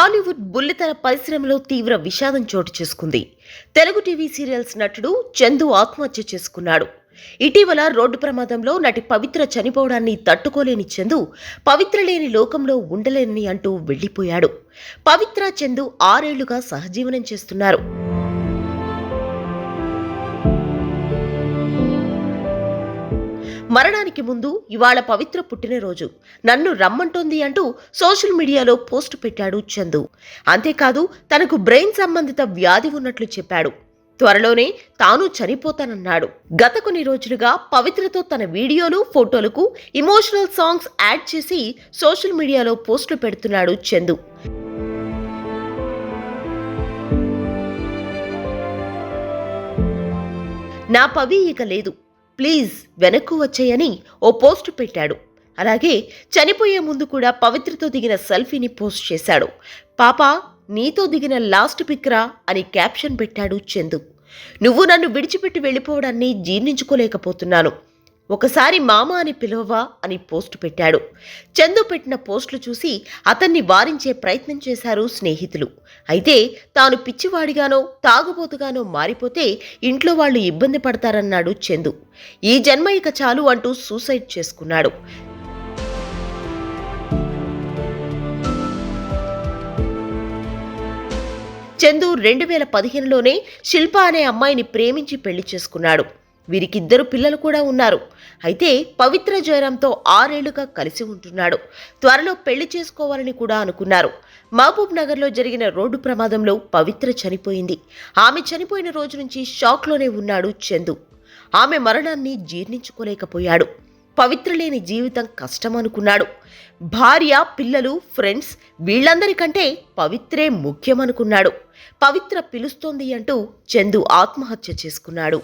టాలీవుడ్ బుల్లితెర పరిశ్రమలో తీవ్ర విషాదం చోటు చేసుకుంది. తెలుగు టీవీ సీరియల్స్ నటుడు చందు ఆత్మహత్య చేసుకున్నాడు. ఇటీవల రోడ్డు ప్రమాదంలో నటి పవిత్ర చనిపోవడాన్ని తట్టుకోలేని చందు పవిత్ర లేని లోకంలో ఉండలేనని అంటూ వెళ్ళిపోయాడు. పవిత్ర చందు ఆరేళ్ళుగా సహజీవనం చేస్తున్నారు. మరణానికి ముందు ఇవాళ పవిత్ర పుట్టినరోజు. నన్ను రమ్మంటోంది అంటూ సోషల్ మీడియాలో పోస్ట్ పెట్టాడు చందు. అంతేకాదు తనకు బ్రెయిన్ సంబంధిత వ్యాధి ఉన్నట్లు చెప్పాడు. త్వరలోనే తాను చనిపోతానన్నాడు. గత కొన్ని రోజులుగా పవిత్రతో తన వీడియోలు ఫోటోలకు ఇమోషనల్ సాంగ్స్ యాడ్ చేసి సోషల్ మీడియాలో పోస్టులు పెడుతున్నాడు చందు. నా పవి ఇక లేదు. ప్లీజ్ వెనక్కు వచ్చేయని ఓ పోస్ట్ పెట్టాడు. అలాగే చనిపోయే ముందు కూడా పవిత్రతో దిగిన సెల్ఫీని పోస్ట్ చేశాడు. పాప నీతో దిగిన లాస్ట్ పిక్రా అని క్యాప్షన్ పెట్టాడు చందు. నువ్వు నన్ను విడిచిపెట్టి వెళ్ళిపోవడాన్ని జీర్ణించుకోలేకపోతున్నాను. ఒకసారి మామ అని పిలవవా అని పోస్టు పెట్టాడు. చందు పెట్టిన పోస్టులు చూసి అతన్ని వారించే ప్రయత్నం చేశారు స్నేహితులు. అయితే తాను పిచ్చివాడిగానో తాగుబోతుగానో మారిపోతే ఇంట్లో వాళ్ళు ఇబ్బంది పడతారన్నాడు చందు. ఈ జన్మ ఇక చాలు అంటూ సూసైడ్ చేసుకున్నాడు. చందు రెండు వేల పదిహేనులోనే శిల్ప అనే అమ్మాయిని ప్రేమించి పెళ్ళి చేసుకున్నాడు. వీరికిద్దరు పిల్లలు కూడా ఉన్నారు. అయితే పవిత్ర జయరాంతో ఆరేళ్ళుగా కలిసి ఉంటున్నాడు. త్వరలో పెళ్ళి చేసుకోవాలని కూడా అనుకున్నారు. మహబూబ్ నగర్లో జరిగిన రోడ్డు ప్రమాదంలో పవిత్ర చనిపోయింది. ఆమె చనిపోయిన రోజు నుంచి షాక్లోనే ఉన్నాడు చందు. ఆమె మరణాన్ని జీర్ణించుకోలేకపోయాడు. పవిత్ర లేని జీవితం కష్టం అనుకున్నాడు భార్య పిల్లలు ఫ్రెండ్స్ వీళ్ళందరికంటే పవిత్రే ముఖ్యమనుకున్నాడు. పవిత్ర పిలుస్తోంది అంటూ చందు ఆత్మహత్య చేసుకున్నాడు.